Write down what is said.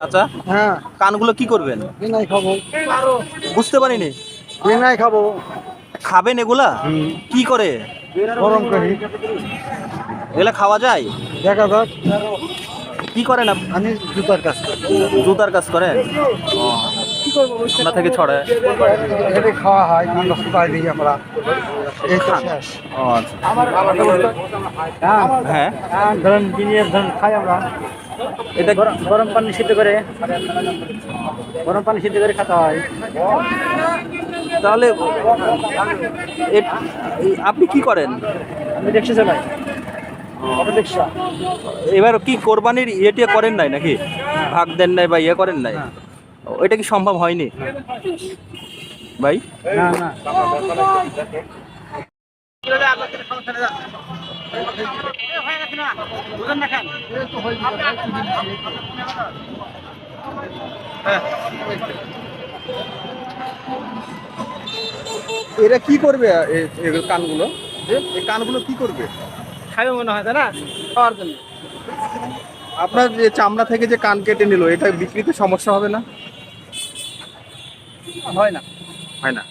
আচ্ছা হ্যাঁ। কানগুলো কি করবেন? বিনাই খাব। বুঝতে পারিনি। বিনাই খাব। খাবেন এগুলা? কি করে? গরম করি। এগুলা খাওয়া যায়? দেখা যাক। কি করেন আপনি আমি জুতার কাজ জুতার কাজ করেন? আপনার থেকে ছড়ায়। খাওয়া হয় আমরা শুকাই দিই আমরা। এই তো শেষ। আচ্ছা। হ্যাঁ। হ্যাঁ। হ্যাঁ ধরেন খাই আমরা। এটা গরম গরম পানি সিদ্ধ করে গরম পানি সিদ্ধ করে খেতে হয়। তাহলে আপনি কি করেন? আমি রিক্সা চালাই। Auto rickshaw. এবার কি কোরবানির ইয়েটিয়ে করেন নাই নাকি? ভাগ দেন নাই বা ইয়ে করেন নাই? ও, এটা কি সম্ভব হয়নি? ভাই? না না। এরা কি করবে কানগুলো? এই কানগুলো কি করবে? খাবে মনে হয় তাই না? খাওয়ার জন্য। আপনার যে চামড়া থেকে যে কান কেটে নিল এটা বিক্রিতে সমস্যা হবে না? হয় না। হয় না।